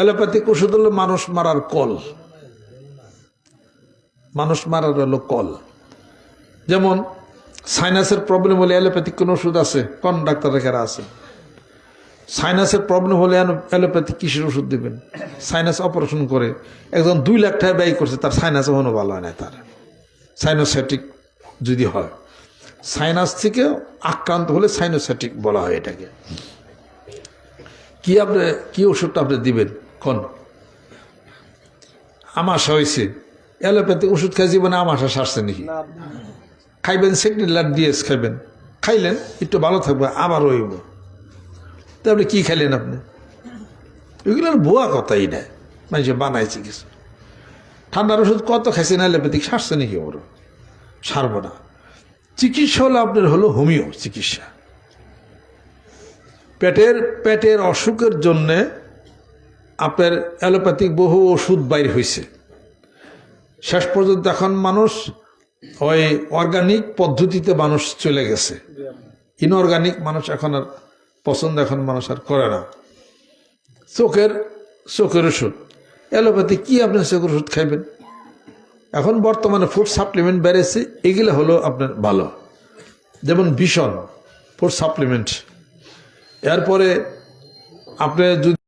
Allopathic ওষুধ হলো মানুষ মারার কল। মানুষ মারার হলো কল। যেমন সাইনাসের প্রবলেম হলে অ্যালোপ্যাথিক কোন ওষুধ আছে? কোন ডাক্তার রেখারা আছে? সাইনাসের প্রবলেম হলে অ্যালোপ্যাথিক কিসের ওষুধ দেবেন? সাইনাস অপারেশন করে। একজন দুই লাখ টাকা ব্যয় করছে, তার সাইনাস এখনও ভালো হয় না তার। সাইনোসেটিক যদি হয়। সাইনাস থেকে আক্রান্ত হলে সাইনোসেটিক বলা হয় এটাকে। কি আপনি কি ওষুধটা আপনি দিবেন? কোন আমাশা হয়েছে অ্যালোপ্যাথিক ওষুধ খাই জীবনে আমাশা সারছে নাকি? খাইবেন সেকনিলার ডিএস খাইবেন। খাইলেন একটু ভালো থাকবে আবার হইব। তো আপনি কি খাইলেন আপনি? এগুলো ভুয়া কথাই না মানুষে বানাইছে কিছু। ঠান্ডার ওষুধ কত খাইছেন অ্যালোপ্যাথিক সারছে নাকি ওর? সারব না। চিকিৎসা হলো আপনার হলো হোমিও চিকিৎসা। পেটের পেটের অসুখের জন্যে আপনার অ্যালোপ্যাথিক বহু ওষুধ বাইর হয়েছে শেষ পর্যন্ত এখন মানুষ ওই অর্গানিক পদ্ধতিতে মানুষ চলে গেছে। ইনঅর্গানিক মানুষ এখন আর পছন্দ এখন মানুষ আর করে না। চোখের চোখের ওষুধ। অ্যালোপ্যাথি কি আপনি চোখের ওষুধ খাইবেন? এখন বর্তমানে ফুড সাপ্লিমেন্ট বেড়েছে, এগুলো হলো আপনার ভালো। যেমন ভীষণ ফুড সাপ্লিমেন্ট। এরপরে আপনি যদি